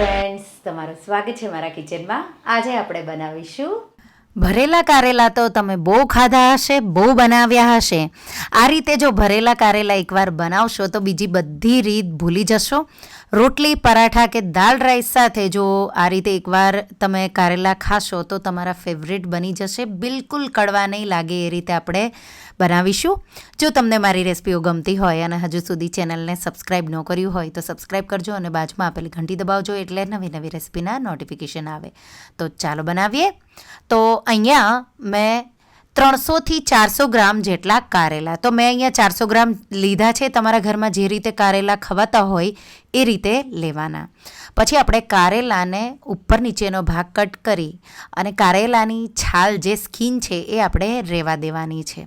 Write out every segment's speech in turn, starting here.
Friends તમારું સ્વાગત છે મારા કિચનમાં. આજે આપણે બનાવીશું ભરેલા કારેલા તો તમે બહુ ખાધા હશે, બહુ બનાવ્યા હશે. આ રીતે જો ભરેલા કારેલા એકવાર બનાવશો તો બીજી બધી રીત ભૂલી જશો. રોટલી, પરાઠા કે દાળ રાઈસ સાથે જો આ રીતે એકવાર તમે કારેલા ખાશો તો તમારા ફેવરેટ બની જશે. બિલકુલ કડવા નહીં લાગે એ રીતે આપણે બનાવીશું. જો તમને મારી રેસિપીઓ ગમતી હોય અને હજુ સુધી ચેનલને સબસ્ક્રાઈબ ન કર્યું હોય તો સબસ્ક્રાઈબ કરજો અને બાજુમાં આપેલી ઘંટી દબાવજો એટલે નવી નવી રેસિપીના નોટિફિકેશન આવે. તો ચાલો બનાવીએ. તો અહીંયા મેં ત્રણસોથી ચારસો ગ્રામ જેટલા કારેલા. તો મેં અહીંયા ચારસો ગ્રામ લીધા છે. તમારા ઘરમાં જે રીતે કારેલા ખવાતા હોય એ રીતે લેવાના. પછી આપણે કારેલાને ઉપર નીચેનો ભાગ કટ કરી અને કારેલાની છાલ જે સ્કીન છે એ આપણે રેવા દેવાની છે.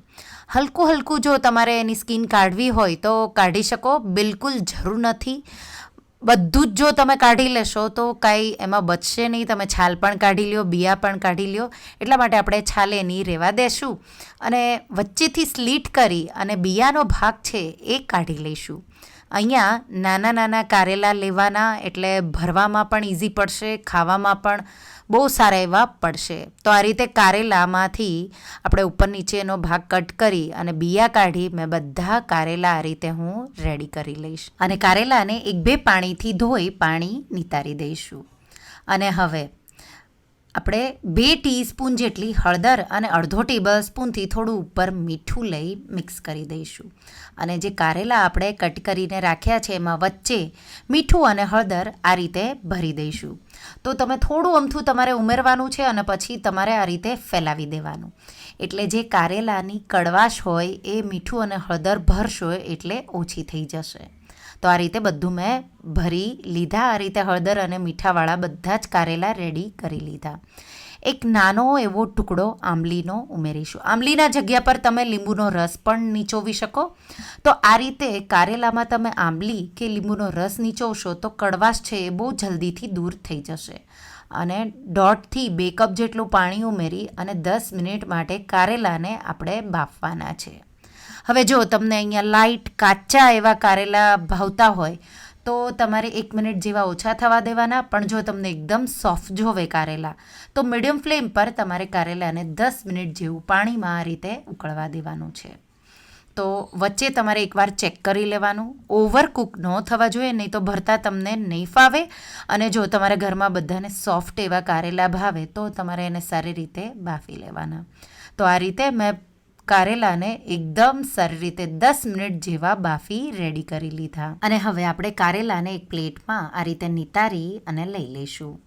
હલકું હલકું જો તમારે એની સ્કીન કાઢવી હોય તો કાઢી શકો. બિલકુલ જરૂર નથી. બધું જ જો તમે કાઢી લેશો તો કાંઈ એમાં બચશે નહીં. તમે છાલ પણ કાઢી લ્યો, બિયા પણ કાઢી લ્યો. એટલા માટે આપણે છાલ એની રહેવા દેશું અને વચ્ચેથી સ્લીટ કરી અને બિયાનો ભાગ છે એ કાઢી લઈશું. અહીંયા નાના નાના કારેલા લેવાના એટલે ભરવામાં પણ ઇઝી પડશે, ખાવામાં પણ બહુ સારા એવા પડશે. તો આ રીતે કારેલામાંથી આપણે ઉપર નીચેનો ભાગ કટ કરી અને બિયા કાઢી મેં બધા કારેલા આ રીતે હું રેડી કરી લઈશ. અને કારેલાને એક બે પાણીથી ધોઈ પાણી નિતારી દઈશું. અને હવે આપણે બે ટીસ્પૂન જેટલી હળદર અને અડધો ટેબલ સ્પૂનથી થોડું ઉપર મીઠું લઈ મિક્સ કરી દઈશું. અને જે કારેલા આપણે કટ કરીને રાખ્યા છે એમાં વચ્ચે મીઠું અને હળદર આ રીતે ભરી દઈશું. તો તમે થોડું અમથું તમારે ઉમેરવાનું છે અને પછી તમારે આ રીતે ફેલાવી દેવાનું. એટલે જે કારેલાની કડવાશ હોય એ મીઠું અને હળદર ભરશો એટલે ઓછી થઈ જશે. તો આ રીતે બધું મેં ભરી લીધા. આ રીતે હળદર અને મીઠાવાળા બધા જ કારેલા રેડી કરી લીધા. એક નાનો એવો ટુકડો આંબલીનો ઉમેરીશું. આંબલીના જગ્યા પર તમે લીંબુનો રસ પણ નીચોવી શકો. તો આ રીતે કારેલામાં તમે આંબલી કે લીંબુનો રસ નીચોવશો તો કડવાશ છે એ બહુ જલ્દીથી દૂર થઈ જશે. અને દોઢથી બે કપ જેટલું પાણી ઉમેરી અને દસ મિનિટ માટે કારેલાને આપણે બાફવાના છે. હવે જો તમને અહીંયા લાઇટ કાચા એવા કારેલા ભાવતા હોય, તો તમારે એક મિનિટ જેવા ઓછા થવા દેવાના. પણ જો તમને એકદમ સોફ્ટ જોવે કારેલા, તો મીડિયમ ફ્લેમ પર તમારે કારેલાને દસ મિનિટ જેવું પાણીમાં આ રીતે ઉકળવા દેવાનું છે. તો વચ્ચે તમારે એકવાર ચેક કરી લેવાનું. ઓવરકુક ન થવા જોઈએ, નહીં તો ભરતા તમને નહીં ફાવે અને જો તમારા ઘરમાં બધાને સોફ્ટ એવા કારેલા ભાવે, તો તમારે એને સારી રીતે બાફી લેવાના. તો આ રીતે મેં કારેલાને એકદમ સારી રીતે દસ મિનિટ જેવા બાફી રેડી કરી લીધા. અને હવે આપણે કારેલાને એક પ્લેટમાં આ રીતે નિતારી અને લઈ લઈશું.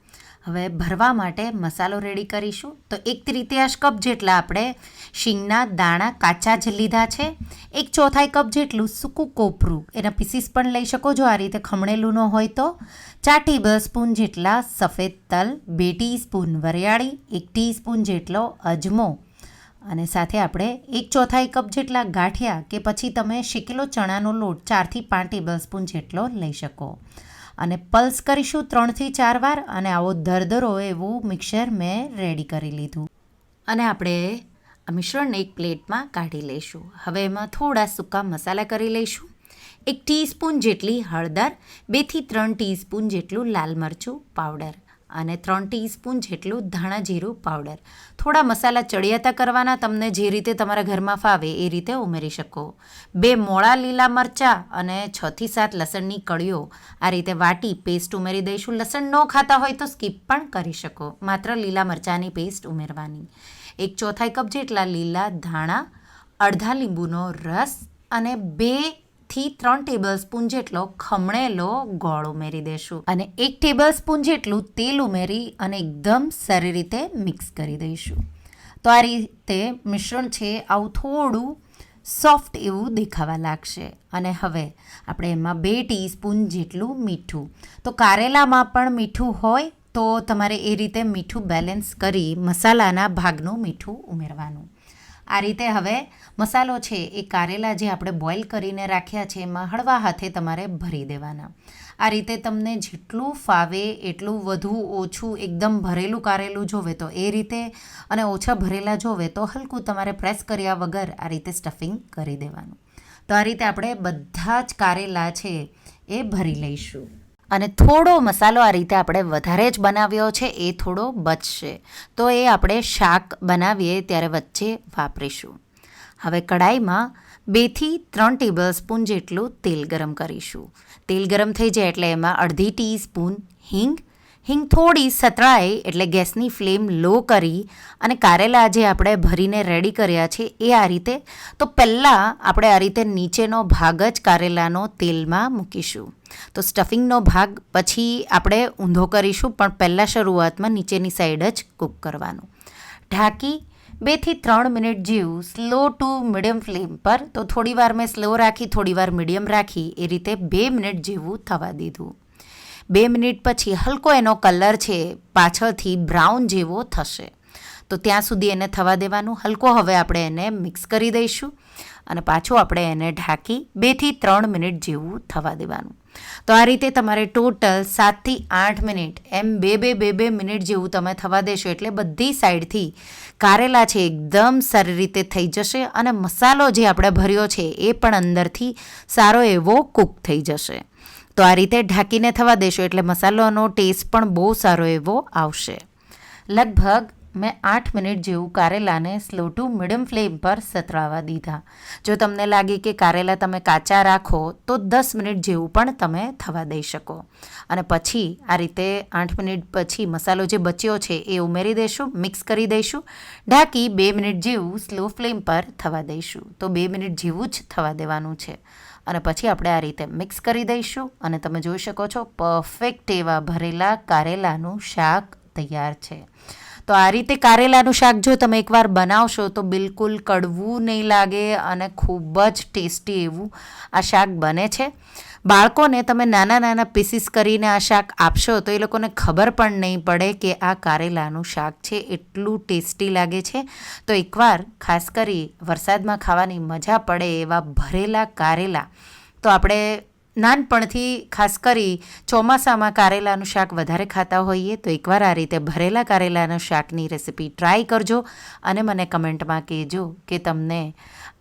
હવે ભરવા માટે મસાલો રેડી કરીશું. તો એક ત્રિતિયાશ કપ જેટલા આપણે શીંગના દાણા કાચા જ લીધા છે. એક ચોથાઈ કપ જેટલું સૂકું કોપરું. એના પીસીસ પણ લઈ શકો જો આ રીતે ખમણેલું ન હોય તો. ચાર ટેબલ સ્પૂન જેટલા સફેદ તલ, બે ટીસ્પૂન વરિયાળી, એક ટીસ્પૂન જેટલો અજમો. અને સાથે આપણે એક ચોથાઈ કપ જેટલા ગાંઠિયા કે પછી તમે શેકેલો ચણાનો લોટ ચારથી પાંચ ટેબલ સ્પૂન જેટલો લઈ શકો. અને પલ્સ કરીશું ત્રણથી ચાર વાર અને આવો દરદરો એવું મિક્સર મેં રેડી કરી લીધું. અને આપણે આ મિશ્રણને એક પ્લેટમાં કાઢી લઈશું. હવે એમાં થોડા સૂકા મસાલા કરી લઈશું. એક ટીસ્પૂન જેટલી હળદર, બેથી ત્રણ ટીસ્પૂન જેટલું લાલ મરચું પાવડર. અને ત્રણ ટીસ્પૂન જેટલું ધાણા જીરું પાવડર. થોડા મસાલા ચડિયાતા કરવાના, તમને જે રીતે તમારા ઘરમાં ફાવે એ રીતે ઉમેરી શકો. બે મોળા લીલા મરચાં અને છથી સાત લસણની કળીઓ. આ રીતે વાટી પેસ્ટ ઉમેરી દઈશું. લસણ ન ખાતા હોય તો સ્કીપ પણ કરી શકો. માત્ર લીલા મરચાંની પેસ્ટ ઉમેરવાની. એક ચોથાઈ કપ જેટલા લીલા ધાણા, અડધા લીંબુનો રસ અને બે થી ત્રણ ટેબલ સ્પૂન જેટલો ખમણેલો ગોળ ઉમેરી દેશું અને એક ટેબલ સ્પૂન જેટલું તેલ ઉમેરી અને એકદમ સારી રીતે મિક્સ કરી દઈશું. તો આ રીતે મિશ્રણ છે આવું થોડું સોફ્ટ એવું દેખાવા લાગશે. અને હવે આપણે એમાં બે ટીસ્પૂન જેટલું મીઠું. તો કારેલામાં પણ મીઠું હોય તો તમારે એ રીતે મીઠું બેલેન્સ કરી મસાલાના ભાગનું મીઠું ઉમેરવાનું. આ રીતે હવે મસાલો છે એ કારેલા જે આપણે બોઇલ કરીને રાખ્યા છે, એમાં હળવા હાથે તમારે ભરી દેવાના. આ રીતે તમને જેટલું ફાવે એટલું વધુ ઓછું એકદમ ભરેલું કારેલું જોવે તો એ રીતે અને ઓછા ભરેલા જોવે તો હલકું તમારે પ્રેસ કર્યા વગર આ રીતે સ્ટફિંગ કરી દેવાનું. તો આ રીતે આપણે બધા જ કારેલા છે એ ભરી લઈશું. અને થોડો મસાલો આ રીતે આપણે વધારે જ બનાવ્યો છે, એ થોડો બચશે. તો એ આપણે શાક બનાવીએ ત્યારે વચ્ચે વાપરીશું. હવે કડાઈમાં બેથી ત્રણ ટેબલ સ્પૂન જેટલું તેલ ગરમ કરીશું. તેલ ગરમ થઈ જાય એટલે એમાં અડધી ટીસ્પૂન હિંગ હિંગ થોડી સતળાય એટલે ગેસની ફ્લેમ લો કરી અને કારેલા જે આપણે ભરીને રેડી કર્યા છે એ આ રીતે. તો પહેલાં આપણે આ રીતે નીચેનો ભાગ જ કારેલાનો તેલમાં મૂકીશું. તો સ્ટફિંગનો ભાગ પછી આપણે ઊંધો કરીશું, પણ પહેલાં શરૂઆતમાં નીચેની સાઈડ જ કૂક કરવાનું. ઢાંકી બેથી ત્રણ મિનિટ જેવું સ્લો ટુ મીડિયમ ફ્લેમ પર, તો થોડીવાર મેં સ્લો રાખી થોડી વાર મીડિયમ રાખી, એ રીતે બે મિનિટ જેવું થવા દીધું. બે મિનિટ પછી હલકો એનો કલર છે, પાછળથી બ્રાઉન જેવો થશે. તો ત્યાં સુધી એને થવા દેવાનું. હલકો હવે આપણે એને મિક્સ કરી દઈશું અને પાછું આપણે એને ઢાંકી બેથી ત્રણ મિનિટ જેવું થવા દેવાનું. તો આ રીતે તમારે ટોટલ સાતથી આઠ મિનિટ, એમ બે બે બે બે મિનિટ જેવું તમે થવા દેશો એટલે બધી સાઈડથી કારેલા છે એકદમ સારી રીતે થઈ જશે અને મસાલો જે આપણે ભર્યો છે એ પણ અંદરથી સારો એવો કૂક થઈ જશે. તો આ રીતે ઢાંકીને થવા દેશો એટલે મસાલાનો ટેસ્ટ પણ બહુ સારો એવો આવશે. લગભગ મેં આઠ મિનિટ જેવું કારેલાને સ્લો ટુ મીડિયમ ફ્લેમ પર સતરાવા દીધા. જો તમને લાગે કે કારેલા તમે કાચા રાખો, તો દસ મિનિટ જેવું પણ તમે થવા દઈ શકો. અને પછી આ રીતે આઠ મિનિટ પછી મસાલો જે બચ્યો છે એ ઉમેરી દઈશું મિક્સ કરી દઈશું ઢાંકી બે મિનિટ જેવું સ્લો ફ્લેમ પર થવા દઈશું. તો બે મિનિટ જેવું જ થવા દેવાનું છે. અને પછી આપણે આ રીતે મિક્સ કરી દઈશું અને તમે જોઈ શકો છો પરફેક્ટ એવા ભરેલા કારેલાનું શાક તૈયાર છે. તો આ રીતે કારેલાનું શાક જો તમે એકવાર બનાવશો તો બિલકુલ કડવું નહીં લાગે અને ખૂબ જ ટેસ્ટી એવું આ શાક બને છે. બાળકોને તમે નાના નાના પીસીસ કરીને આ શાક આપશો તો એ લોકોને ખબર પણ નહીં પડે કે આ કારેલાનું શાક છે, એટલું ટેસ્ટી લાગે છે. તો એકવાર ખાસ કરી વરસાદમાં ખાવાની મજા પડે એવા ભરેલા કારેલા. તો આપણે નાનપણથી ખાસ કરી ચોમાસામાં કારેલાનું શાક વધારે ખાતા હોઈએ તો એકવાર આ રીતે ભરેલા કારેલાના શાકની રેસિપી ટ્રાય કરજો અને મને કમેન્ટમાં કહેજો કે તમને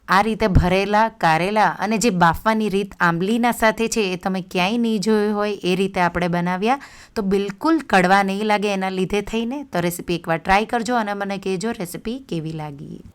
આ રીતે ભરેલા કારેલા અને જે બાફવાની રીત આંબલીના સાથે છે એ તમે ક્યાંય નહીં જોયું હોય એ રીતે આપણે બનાવ્યા. તો બિલકુલ કડવા નહીં લાગે એના લીધે થઈને તો રેસીપી એકવાર ટ્રાય કરજો અને મને કહેજો રેસીપી કેવી લાગી.